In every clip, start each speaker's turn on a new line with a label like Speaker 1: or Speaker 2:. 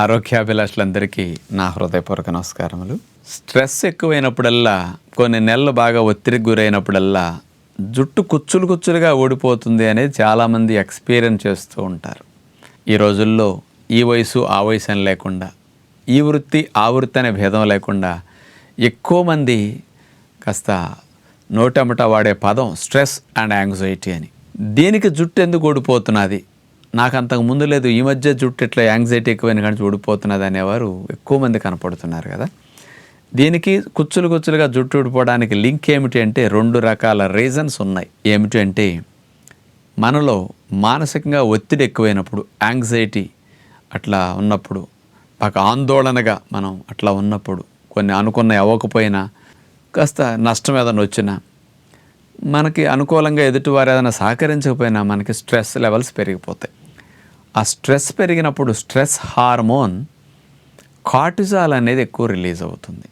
Speaker 1: ఆరోగ్యాభిలాషులందరికీ నా హృదయపూర్వక నమస్కారములు. స్ట్రెస్ ఎక్కువైనప్పుడల్లా కొన్ని నెలలు బాగా ఒత్తిడికి గురైనప్పుడల్లా జుట్టు కుచ్చులు కుచ్చులుగా ఓడిపోతుంది అనేది చాలామంది ఎక్స్పీరియన్స్ చేస్తూ ఉంటారు. ఈ రోజుల్లో ఈ వయసు ఆ వయసు అని లేకుండా ఈ వృత్తి ఆ వృత్తి అనే భేదం లేకుండా ఎక్కువ మంది కాస్త నోటమట వాడే పదం స్ట్రెస్ అండ్ యాంగ్జైటీ అని. దీనికి జుట్టు ఎందుకు ఓడిపోతున్నది నాకు అంతకు ముందు లేదు. ఈ మధ్య జుట్టు ఇట్లా యాంగ్జైటీ ఎక్కువైన కానీ ఊడిపోతున్నది అనేవారు ఎక్కువ మంది కనపడుతున్నారు కదా. దీనికి కుచ్చులు కుచ్చులుగా జుట్టు ఊడిపోవడానికి లింక్ ఏమిటి అంటే రెండు రకాల రీజన్స్ ఉన్నాయి. ఏమిటి అంటే మనలో మానసికంగా ఒత్తిడి ఎక్కువైనప్పుడు యాంగ్జైటీ అట్లా ఉన్నప్పుడు ఒక ఆందోళనగా మనం అట్లా ఉన్నప్పుడు కొన్ని అనుకున్న అవ్వకపోయినా కాస్త నష్టం ఏదైనా వచ్చినా మనకి అనుకూలంగా ఎదుటివారు ఏదైనా సహకరించకపోయినా మనకి స్ట్రెస్ లెవెల్స్ పెరిగిపోతాయి. ఆ స్ట్రెస్ పెరిగినప్పుడు స్ట్రెస్ హార్మోన్ కార్టిజాల్ అనేది ఎక్కువ రిలీజ్ అవుతుంది.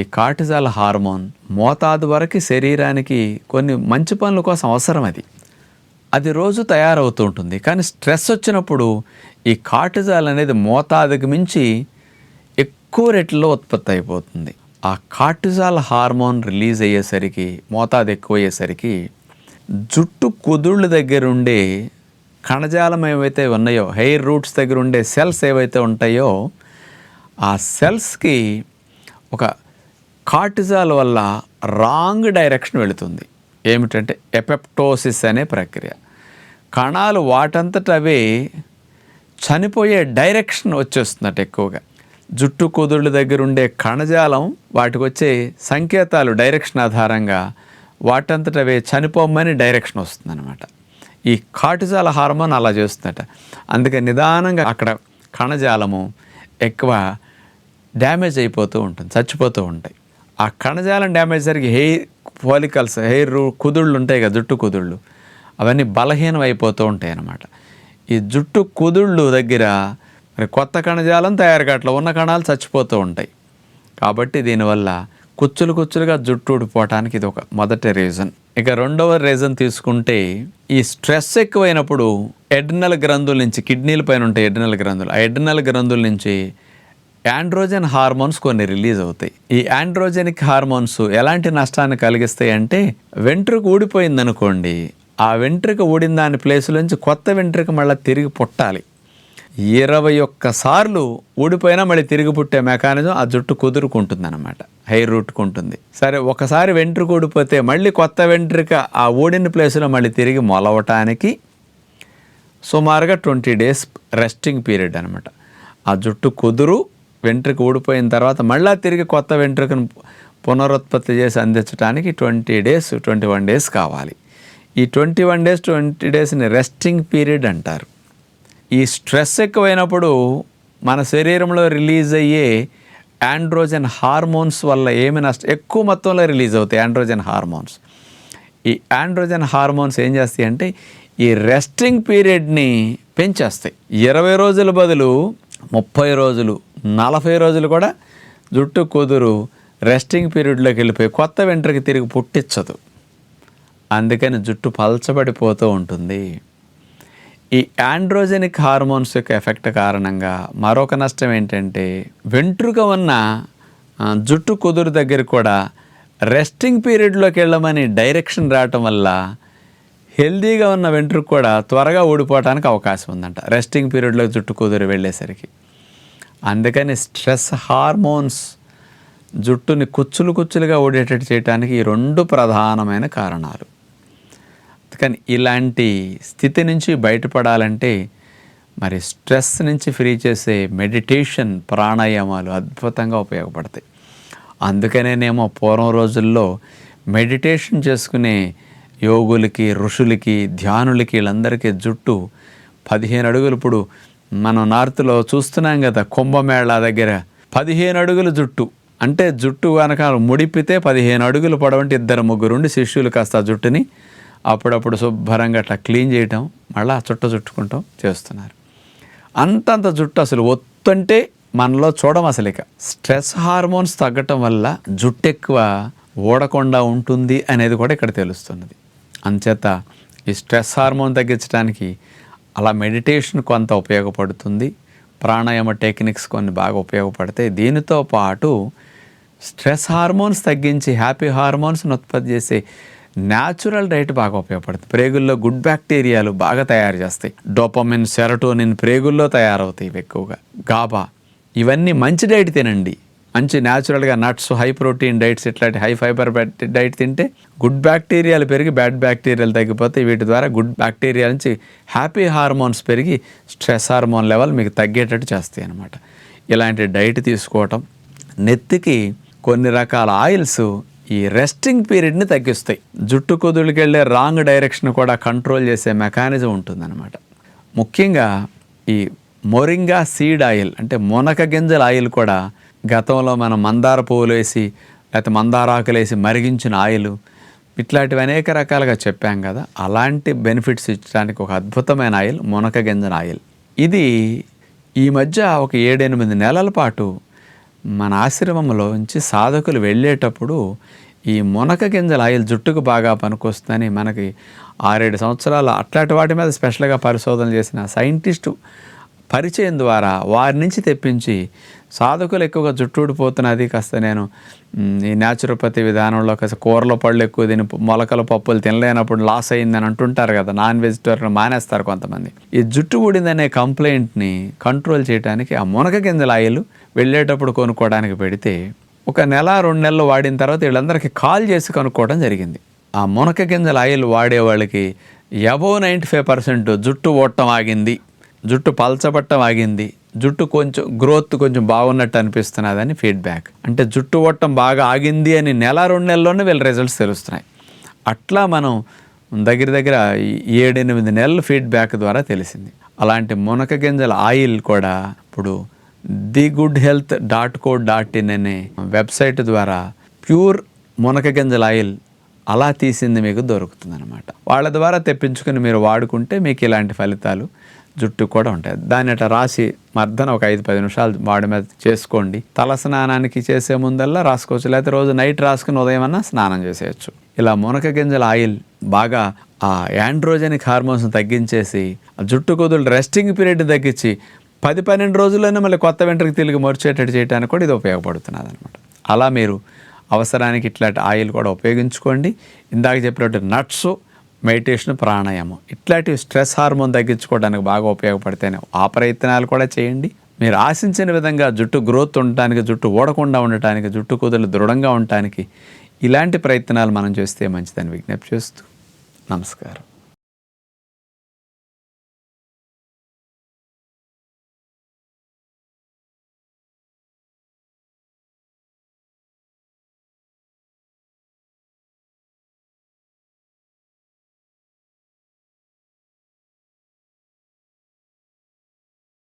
Speaker 1: ఈ కార్టిజాల్ హార్మోన్ మోతాదు వరకు శరీరానికి కొన్ని మంచి పనుల కోసం అవసరం అది. అది రోజు తయారవుతూ ఉంటుంది. కానీ స్ట్రెస్ వచ్చినప్పుడు ఈ కార్టిజాల్ అనేది మోతాదుకు మించి ఎక్కువ రేట్లో ఉత్పత్తి అయిపోతుంది. ఆ కార్టిజాల్ హార్మోన్ రిలీజ్ అయ్యేసరికి మోతాదు ఎక్కువ అయ్యేసరికి జుట్టు కుదుళ్ళ దగ్గర ఉండే కణజాలం ఏవైతే ఉన్నాయో హెయిర్ రూట్స్ దగ్గర ఉండే సెల్స్ ఏవైతే ఉంటాయో ఆ సెల్స్కి ఒక కార్టిజాల్ వల్ల రాంగ్ డైరెక్షన్ వెళుతుంది. ఏమిటంటే ఎపెప్టోసిస్ అనే ప్రక్రియ. కణాలు వాటంతట అవే చనిపోయే డైరెక్షన్ వచ్చేస్తుందట ఎక్కువగా. జుట్టు కుదుళ్ళ దగ్గర ఉండే కణజాలం వాటికి వచ్చే సంకేతాలు డైరెక్షన్ ఆధారంగా వాటంతట అవే చనిపోమని డైరెక్షన్ వస్తుందన్నమాట. ఈ కాటుజాల హార్మోన్ అలా చేస్తుందట. అందుకే నిదానంగా అక్కడ కణజాలము ఎక్కువ డ్యామేజ్ అయిపోతూ ఉంటుంది చచ్చిపోతూ ఉంటాయి. ఆ కణజాలం డ్యామేజ్ జరిగి హెయిర్ ఫోలికల్స్ హెయిర్ కుదుళ్ళు ఉంటాయి కదా జుట్టు కుదుళ్ళు. అవన్నీ బలహీనం అయిపోతూ ఉంటాయి అన్నమాట. ఈ జుట్టు కుదుళ్ళు దగ్గర మరి కొత్త కణజాలం తయారు కావట్లేదు ఉన్న కణాలు చచ్చిపోతూ ఉంటాయి. కాబట్టి దీనివల్ల కుచ్చులు కుచ్చులుగా జుట్టు ఊడిపోవటానికి ఇది ఒక మొదటి రీజన్ ఇక రెండవ రీజన్ తీసుకుంటే ఈ స్ట్రెస్ ఎక్కువైనప్పుడు ఎడ్నల్ గ్రంథుల నుంచి కిడ్నీల పైన ఉంటాయి ఎడ్నల్ గ్రంథులు. ఆ ఎడ్నల్ గ్రంథుల నుంచి యాండ్రోజెన్ హార్మోన్స్ కొన్ని రిలీజ్ అవుతాయి. ఈ యాండ్రోజెనిక్ హార్మోన్స్ ఎలాంటి నష్టాన్ని కలిగిస్తాయి అంటే వెంట్రుకు ఊడిపోయిందనుకోండి ఆ వెంట్రుక ఊడిన దాని ప్లేస్లోంచి కొత్త వెంట్రుక మళ్ళీ తిరిగి పుట్టాలి. ఇరవై ఒక్కసార్లు ఊడిపోయినా మళ్ళీ తిరిగి పుట్టే మెకానిజం ఆ జుట్టు కుదురుకుంటుందనమాట హెయిర్ రూట్కుంటుంది సరే ఒకసారి వెంట్రుక ఊడిపోతే మళ్ళీ కొత్త వెంట్రుక ఆ ఊడిన ప్లేస్లో మళ్ళీ తిరిగి మొలవటానికి సుమారుగా ట్వంటీ డేస్ రెస్టింగ్ పీరియడ్ అనమాట ఆ జుట్టు కుదురు వెంట్రుక ఊడిపోయిన తర్వాత మళ్ళీ తిరిగి కొత్త వెంట్రుకను పునరుత్పత్తి చేసి అందించడానికి twenty days twenty one days కావాలి. ఈ ట్వంటీ వన్ డేస్ ట్వంటీ డేస్ని రెస్టింగ్ పీరియడ్ అంటారు. ఈ స్ట్రెస్ ఎక్కువైనప్పుడు మన శరీరంలో రిలీజ్ అయ్యే ఆండ్రోజన్ హార్మోన్స్ వల్ల ఏమి నష్టం ఎక్కువ మొత్తంలో రిలీజ్ అవుతాయి ఆండ్రోజన్ హార్మోన్స్. ఈ ఆండ్రోజన్ హార్మోన్స్ ఏం చేస్తాయి అంటే ఈ రెస్టింగ్ పీరియడ్ని పెంచేస్తాయి. ఇరవై రోజుల బదులు ముప్పై రోజులు నలభై రోజులు కూడా జుట్టు కుదురు రెస్టింగ్ పీరియడ్లోకి వెళ్ళిపోయి కొత్త వెంటర్కి తిరిగి పుట్టించదు. అందుకని జుట్టు పల్చబడిపోతూ ఉంటుంది. ఈ ఆండ్రోజెనిక్ హార్మోన్స్ యొక్క ఎఫెక్ట్ కారణంగా మరొక నష్టం ఏంటంటే వెంట్రుక ఉన్న జుట్టు కుదురు దగ్గర కూడా రెస్టింగ్ పీరియడ్లోకి వెళ్ళమని డైరెక్షన్ రావటం వల్ల హెల్దీగా ఉన్న వెంట్రుక కూడా త్వరగా ఊడిపోవడానికి అవకాశం ఉందంట రెస్టింగ్ పీరియడ్లో జుట్టు కుదురు వెళ్ళేసరికి. అందుకని స్ట్రెస్ హార్మోన్స్ జుట్టుని కుచ్చులు కుచ్చులుగా ఊడేటట్టు చేయడానికి ఈ రెండు ప్రధానమైన కారణాలు. కానీ ఇలాంటి స్థితి నుంచి బయటపడాలంటే మరి స్ట్రెస్ నుంచి ఫ్రీ చేసే మెడిటేషన్ ప్రాణాయామాలు అద్భుతంగా ఉపయోగపడతాయి. అందుకనేనేమో పూర్వం రోజుల్లో మెడిటేషన్ చేసుకునే యోగులకి ఋషులకి ధ్యానులకి వీళ్ళందరికీ జుట్టు పదిహేను అడుగులు. ఇప్పుడు మనం నార్త్లో చూస్తున్నాం కదా కుంభమేళా దగ్గర పదిహేను అడుగుల జుట్టు. అంటే జుట్టు కనుక ముడిపితే పదిహేను అడుగులు పడవంటి ఇద్దరు ముగ్గురుండి శిష్యులు కాస్త ఆ జుట్టుని అప్పుడప్పుడు శుభ్రంగా అట్లా క్లీన్ చేయటం మళ్ళీ చుట్ట చుట్టుకుంటాం చేస్తున్నారు. అంతంత జుట్టు అసలు ఒత్తంటే మనలో చూడం అసలు ఇక. స్ట్రెస్ హార్మోన్స్ తగ్గటం వల్ల జుట్టు ఎక్కువ ఊడకుండా ఉంటుంది అనేది కూడా ఇక్కడ తెలుస్తున్నది. అంచేత ఈ స్ట్రెస్ హార్మోన్ తగ్గించడానికి అలా మెడిటేషన్ కొంత ఉపయోగపడుతుంది. ప్రాణాయామ టెక్నిక్స్ కొన్ని బాగా ఉపయోగపడతాయి. దీనితో పాటు స్ట్రెస్ హార్మోన్స్ తగ్గించి హ్యాపీ హార్మోన్స్ని ఉత్పత్తి చేసే న్యాచురల్ డైట్ బాగా ఉపయోగపడుతుంది. ప్రేగుల్లో గుడ్ బ్యాక్టీరియాలు బాగా తయారు చేస్తాయి. డోపమిన్ సెరటోనిన్ ప్రేగుల్లో తయారవుతాయి ఎక్కువగా. గాబా ఇవన్నీ మంచి డైట్ తినండి. మంచి న్యాచురల్గా నట్స్ హై ప్రోటీన్ డైట్స్ ఇట్లాంటి హై ఫైబర్ డైట్ తింటే గుడ్ బ్యాక్టీరియాలు పెరిగి బ్యాడ్ బ్యాక్టీరియాలు తగ్గిపోతాయి. వీటి ద్వారా గుడ్ బ్యాక్టీరియా నుంచి హ్యాపీ హార్మోన్స్ పెరిగి స్ట్రెస్ హార్మోన్ లెవెల్ మీకు తగ్గేటట్టు చేస్తాయి అన్నమాట. ఇలాంటి డైట్ తీసుకోవటం నెత్తికి కొన్ని రకాల ఆయిల్స్ ఈ రెస్టింగ్ పీరియడ్ని తగ్గిస్తాయి. జుట్టు కుదులుకెళ్ళే రాంగ్ డైరెక్షన్ కూడా కంట్రోల్ చేసే మెకానిజం ఉంటుందన్నమాట. ముఖ్యంగా ఈ మొరింగా సీడ్ ఆయిల్ అంటే మునక గింజల ఆయిల్ కూడా గతంలో మనం మందార పువ్వులు వేసి లేకపోతే మందారాకులు వేసి మరిగించిన ఆయిల్ ఇట్లాంటివి అనేక రకాలుగా చెప్పాం కదా. అలాంటి బెనిఫిట్స్ ఇచ్చడానికి ఒక అద్భుతమైన ఆయిల్ మునక గింజల ఆయిల్ ఇది ఈ మధ్య ఒక ఏడెనిమిది నెలల పాటు మన ఆశ్రమంలో నుంచి సాధకులు వెళ్ళేటప్పుడు ఈ మునక గింజల ఆయిల్ జుట్టుకు బాగా పనికొస్తుందని మనకి ఆరేడు సంవత్సరాలు అట్లాంటి వాటి మీద స్పెషల్గా పరిశోధన చేసిన సైంటిస్టు పరిచయం ద్వారా వారి నుంచి తెప్పించి సాధకులు ఎక్కువగా జుట్టుడిపోతున్నది కాస్త నేను ఈ న్యాచురోపతి విధానంలో కాస్త కూరల పళ్ళు ఎక్కువ తిని మొలకల పప్పులు తినలేనప్పుడు లాస్ అయిందని అంటుంటారు కదా నాన్ వెజిటేరియన్ మానేస్తారు కొంతమంది. ఈ జుట్టు ఊడిందనే కంప్లైంట్ని కంట్రోల్ చేయడానికి ఆ మునగ గింజల ఆయిల్ వెళ్ళేటప్పుడు కొనుక్కోవడానికి పెడితే ఒక నెల రెండు నెలలు వాడిన తర్వాత వీళ్ళందరికీ కాల్ చేసి కనుక్కోవడం జరిగింది. ఆ మునక గింజల ఆయిల్ వాడే వాళ్ళకి ఎబో నైంటీ ఫైవ్ పర్సెంట్ జుట్టు ఓట్టం ఆగింది. జుట్టు పల్చబట్టం ఆగింది. జుట్టు కొంచెం గ్రోత్ కొంచెం బాగున్నట్టు అనిపిస్తున్నదని ఫీడ్బ్యాక్. అంటే జుట్టు వట్టం బాగా ఆగింది అని నెల రెండు నెలల్లోనే వీళ్ళ రిజల్ట్స్ తెలుస్తున్నాయి. అట్లా మనం దగ్గర దగ్గర ఈ ఏడెనిమిది నెలల ఫీడ్బ్యాక్ ద్వారా తెలిసింది. అలాంటి మునక గింజల ఆయిల్ కూడా ఇప్పుడు the good health dot co dot in అనే వెబ్సైట్ ద్వారా ప్యూర్ మునక గింజల ఆయిల్ అలా తీసింది మీకు దొరుకుతుంది అనమాట వాళ్ళ ద్వారా తెప్పించుకుని మీరు వాడుకుంటే మీకు ఇలాంటి ఫలితాలు జుట్టు కూడా ఉంటాయి. దాన్ని అట్లా రాసి మర్దన ఒక ఐదు పది నిమిషాలు వాడి మీద చేసుకోండి. తల స్నానానికి చేసే ముందల్లా రాసుకోవచ్చు. లేకపోతే రోజు నైట్ రాసుకుని ఉదయం అన్నా స్నానం చేసేయచ్చు. ఇలా మునక గింజల ఆయిల్ బాగా ఆ యాండ్రోజెనిక్ హార్మోన్స్ తగ్గించేసి జుట్టు కుదులు రెస్టింగ్ పీరియడ్ తగ్గించి పది పన్నెండు రోజుల్లోనే మళ్ళీ కొత్త వెంటకి తిరిగి మర్చేటట్టు చేయడానికి కూడా ఇది ఉపయోగపడుతున్నది అనమాట అలా మీరు అవసరానికి ఇట్లాంటి ఆయిల్ కూడా ఉపయోగించుకోండి. ఇందాక చెప్పినట్టు నట్స్ మెడిటేషన్ ప్రాణాయామం. ఇట్లాంటివి స్ట్రెస్ హార్మోన్ తగ్గించుకోవడానికి బాగా ఉపయోగపడతాయి ఆ ప్రయత్నాలు కూడా చేయండి. మీరు ఆశించిన విధంగా జుట్టు గ్రోత్ ఉండటానికి జుట్టు ఓడకుండా ఉండటానికి జుట్టు కుదులు దృఢంగా ఉండటానికి ఇలాంటి ప్రయత్నాలు మనం చేస్తే మంచిదని విజ్ఞప్తి చేస్తూ నమస్కారం.